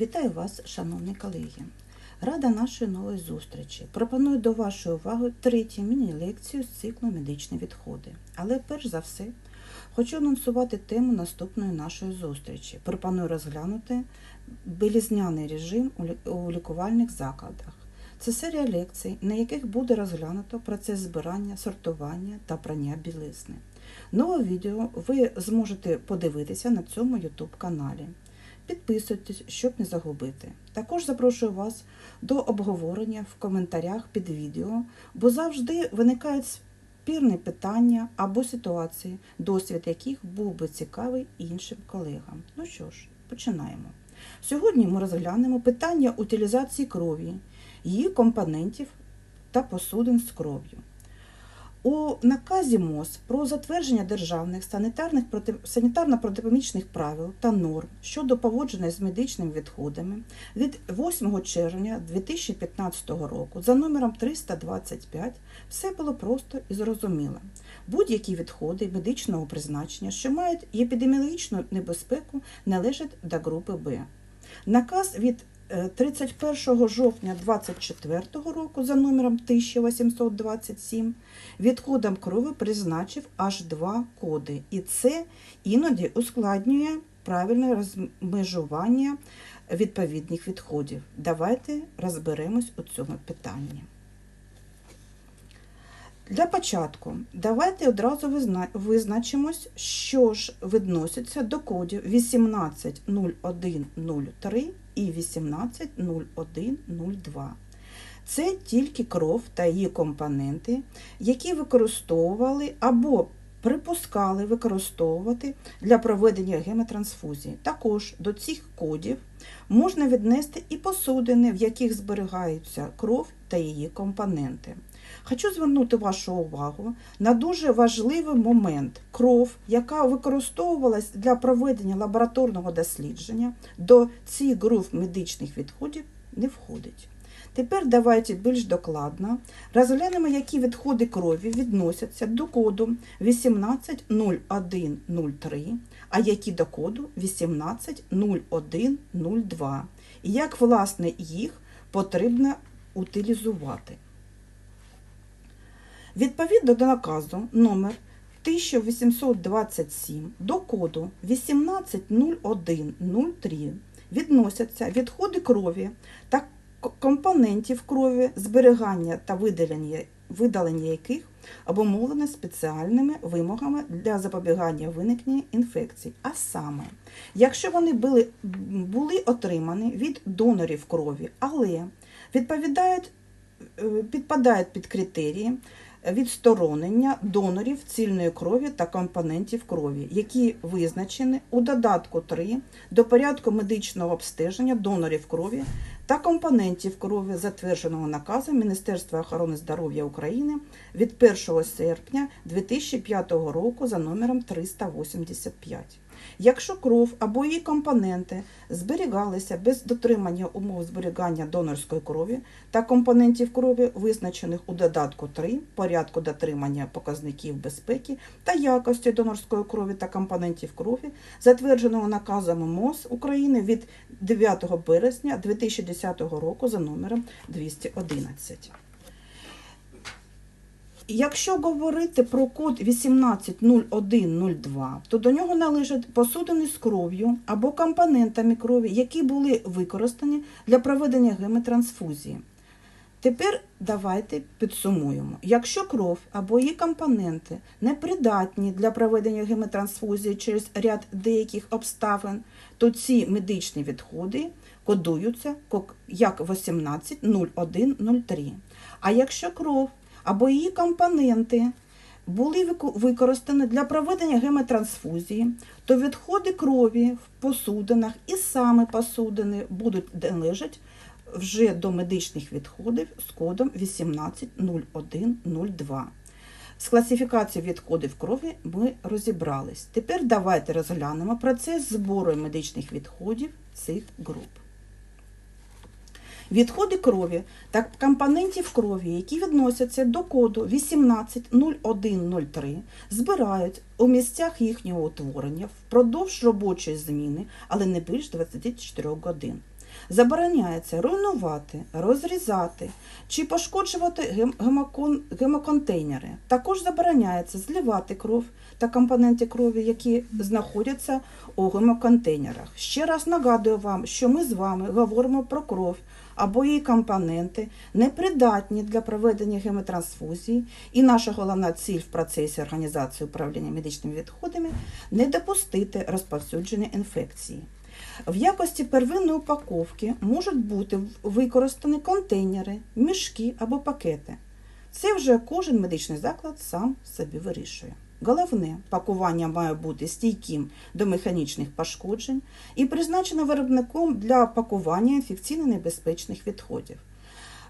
Вітаю вас, шановні колеги. Рада нашої нової зустрічі. Пропоную до вашої уваги третю міні-лекцію з циклу медичні відходи. Але перш за все, хочу анонсувати тему наступної нашої зустрічі. Пропоную розглянути білізняний режим у лікувальних закладах. Це серія лекцій, на яких буде розглянуто процес збирання, сортування та прання білизни. Нове відео ви зможете подивитися на цьому YouTube каналі. Підписуйтесь, щоб не загубити. Також запрошую вас до обговорення в коментарях під відео, бо завжди виникають спірні питання або ситуації, досвід яких був би цікавий іншим колегам. Ну що ж, починаємо. Сьогодні ми розглянемо питання утилізації крові, її компонентів та посудин з кров'ю. У наказі МОЗ про затвердження державних санітарних проти... санітарно-протипомічних правил та норм щодо поводження з медичними відходами від 8 червня 2015 року за номером 325 все було просто і зрозуміло. Будь-які відходи медичного призначення, що мають епідеміологічну небезпеку, належать до групи Б. Наказ від 31 жовтня 2024 року за номером 1827 відходам крові призначив аж два коди, і це іноді ускладнює правильне розмежування відповідних відходів. Давайте розберемось у цьому питанні. Для початку давайте одразу визна- визначимось, що ж відноситься до кодів 180103 і 180102. Це тільки кров та її компоненти, які використовували або припускали використовувати для проведення гемотрансфузії. Також до цих кодів можна віднести і посудини, в яких зберігаються кров та її компоненти. Хочу звернути вашу увагу на дуже важливий момент. Кров, яка використовувалась для проведення лабораторного дослідження, до цих груп медичних відходів не входить. Тепер давайте більш докладно розглянемо, які відходи крові відносяться до коду 180103, а які до коду 180102, і як власне їх потрібно утилізувати. Відповідно до наказу номер 1827 до коду 180103 відносяться відходи крові та компонентів крові, зберігання та видалення, видалення яких обумовлено спеціальними вимогами для запобігання виникнення інфекцій. А саме, якщо вони були, були отримані від донорів крові, але відповідають, е, підпадають під критерії відсторонення донорів цільної крові та компонентів крові, які визначені у додатку 3 до порядку медичного обстеження донорів крові та компонентів крові, затвердженого наказом Міністерства охорони здоров'я України від 1 серпня 2005 року за номером 385. Якщо кров або її компоненти зберігалися без дотримання умов зберігання донорської крові та компонентів крові, визначених у додатку 3 порядку дотримання показників безпеки та якості донорської крові та компонентів крові, затвердженого наказом МОЗ України від 9 березня 2010 року за номером 211. Якщо говорити про код 180102, то до нього належать посудини з кров'ю або компонентами крові, які були використані для проведення гемотрансфузії. Тепер давайте підсумуємо. Якщо кров або її компоненти не придатні для проведення гемотрансфузії через ряд деяких обставин, то ці медичні відходи кодуються як 180103. А якщо кров або її компоненти були використані для проведення гемотрансфузії, то відходи крові в посудинах і саме посудини будуть належать вже до медичних відходів з кодом 180102. З класифікацією відходів крові ми розібрались. Тепер давайте розглянемо процес збору медичних відходів цих груп. Відходи крові та компонентів крові, які відносяться до коду 180103, збирають у місцях їхнього утворення впродовж робочої зміни, але не більш 24 годин. Забороняється руйнувати, розрізати чи пошкоджувати гемокон- гемоконтейнери. Також забороняється зливати кров та компоненти крові, які знаходяться у гемоконтейнерах. Ще раз нагадую вам, що ми з вами говоримо про кров або її компоненти, непридатні для проведення гемотрансфузії, і наша головна ціль в процесі організації управління медичними відходами не допустити розповсюдження інфекції. В якості первинної упаковки можуть бути використані контейнери, мішки або пакети. Це вже кожен медичний заклад сам собі вирішує. Головне, пакування має бути стійким до механічних пошкоджень і призначено виробником для пакування інфекційно небезпечних відходів.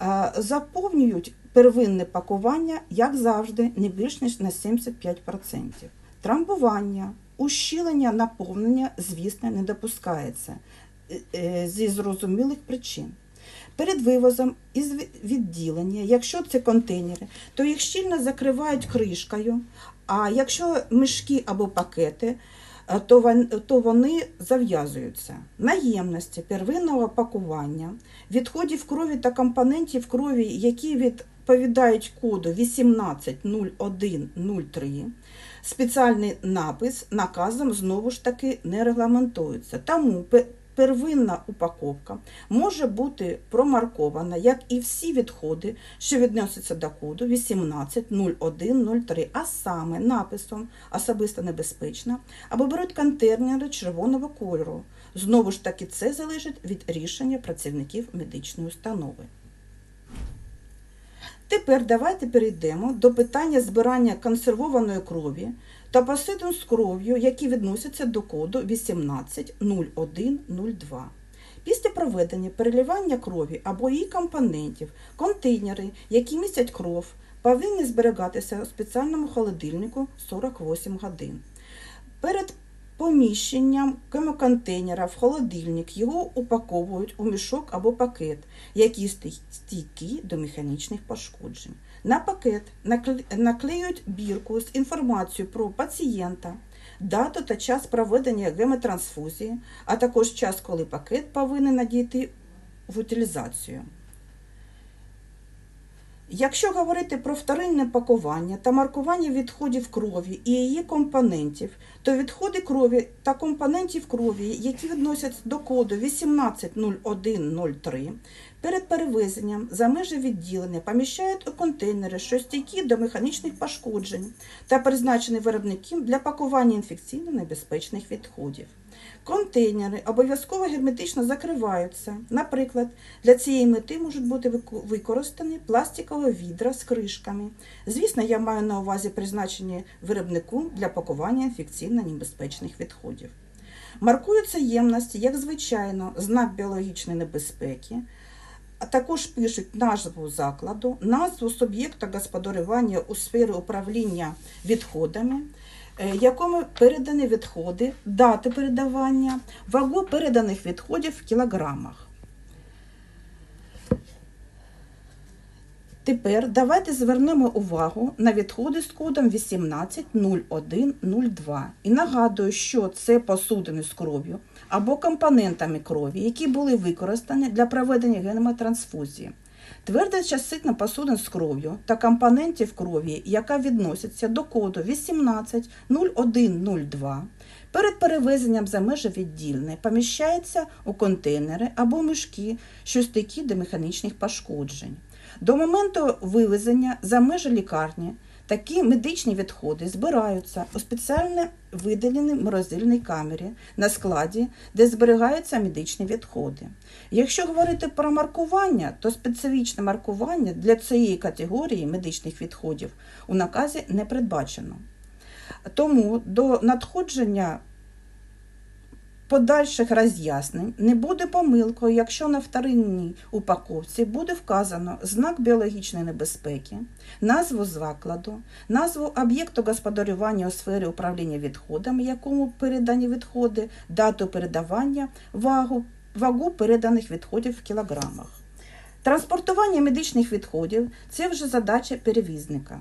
Е, Заповнюють первинне пакування, як завжди, не більш ніж на 75%. Трамбування, ущілення, наповнення, звісно, не допускається е, е, зі зрозумілих причин. Перед вивозом із відділення, якщо це контейнери, то їх щільно закривають кришкою, а якщо мішки або пакети, то вони зав'язуються. Наємності первинного пакування, відходів крові та компонентів крові, які відповідають коду 180103, спеціальний напис наказом знову ж таки не регламентується. Тому первинна упаковка може бути промаркована, як і всі відходи, що відносяться до коду 180103, а саме написом особисто небезпечна, або беруть контейнери червоного кольору. Знову ж таки, це залежить від рішення працівників медичної установи. Тепер давайте перейдемо до питання збирання консервованої крові та посидин з кров'ю, які відносяться до коду 180102. Після проведення переливання крові або її компонентів, контейнери, які містять кров, повинні зберігатися у спеціальному холодильнику 48 годин. Перед поміщенням гемоконтейнера в холодильник його упаковують у мішок або пакет, які сти- стійкі до механічних пошкоджень. На пакет накле- наклеюють бірку з інформацією про пацієнта, дату та час проведення гемотрансфузії, а також час, коли пакет повинен надійти в утилізацію. Якщо говорити про вторинне пакування та маркування відходів крові і її компонентів, то відходи крові та компонентів крові, які відносяться до коду 180103, перед перевезенням за межі відділення поміщають у контейнери, що стійкі до механічних пошкоджень та призначені виробником для пакування інфекційно небезпечних відходів. Контейнери обов'язково герметично закриваються. Наприклад, для цієї мети можуть бути використані пластикові відра з кришками. Звісно, я маю на увазі призначені виробнику для пакування інфекційно небезпечних відходів. Маркуються ємності, як звичайно, знак біологічної небезпеки, а також пишуть назву закладу, назву суб'єкта господарювання у сфері управління відходами, якому передані відходи, дати передавання, вагу переданих відходів в кілограмах. Тепер давайте звернемо увагу на відходи з кодом 180102. І нагадую, що це посудини з кров'ю або компонентами крові, які були використані для проведення гемотрансфузії. Тверда частина посудин з кров'ю та компонентів крові, яка відноситься до коду 180102, перед перевезенням за межі віддільне поміщається у контейнери або мішки, що стійкі до механічних пошкоджень. До моменту вивезення за межі лікарні такі медичні відходи збираються у спеціально видаленій морозильній камері на складі, де зберігаються медичні відходи. Якщо говорити про маркування, то специфічне маркування для цієї категорії медичних відходів у наказі не передбачено. Тому до надходження подальших роз'яснень не буде помилкою, якщо на вторинній упаковці буде вказано знак біологічної небезпеки, назву закладу, назву об'єкту господарювання у сфері управління відходами, якому передані відходи, дату передавання, вагу, вагу переданих відходів в кілограмах. Транспортування медичних відходів це вже задача перевізника.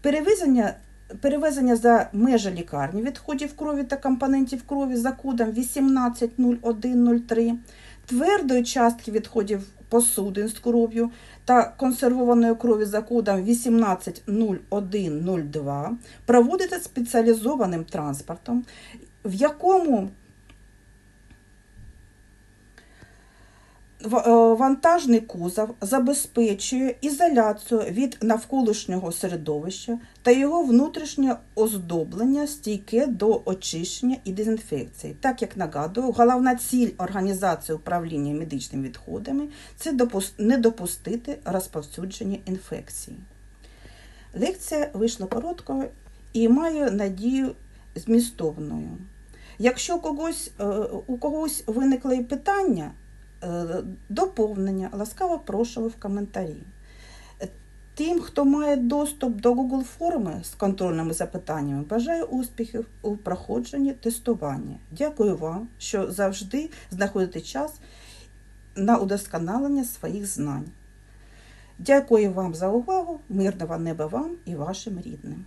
Перевезення перевезення за межі лікарні відходів крові та компонентів крові за кодом 180103 твердої частки відходів посудин з кров'ю та консервованої крові за кодом 180102 проводити спеціалізованим транспортом, в якому В- е, Вантажний кузов забезпечує ізоляцію від навколишнього середовища та його внутрішнє оздоблення стійке до очищення і дезінфекції. Так як нагадую, головна ціль організації управління медичними відходами це не допустити розповсюдження інфекції. Лекція вийшла короткою і маю надію змістовною. Якщо когось, е, у когось виникли питання, е, доповнення, ласкаво прошу в коментарі. Е, Тим, хто має доступ до Google форми з контрольними запитаннями, бажаю успіхів у проходженні тестування. Дякую вам, що завжди знаходите час на удосконалення своїх знань. Дякую вам за увагу, мирного неба вам і вашим рідним.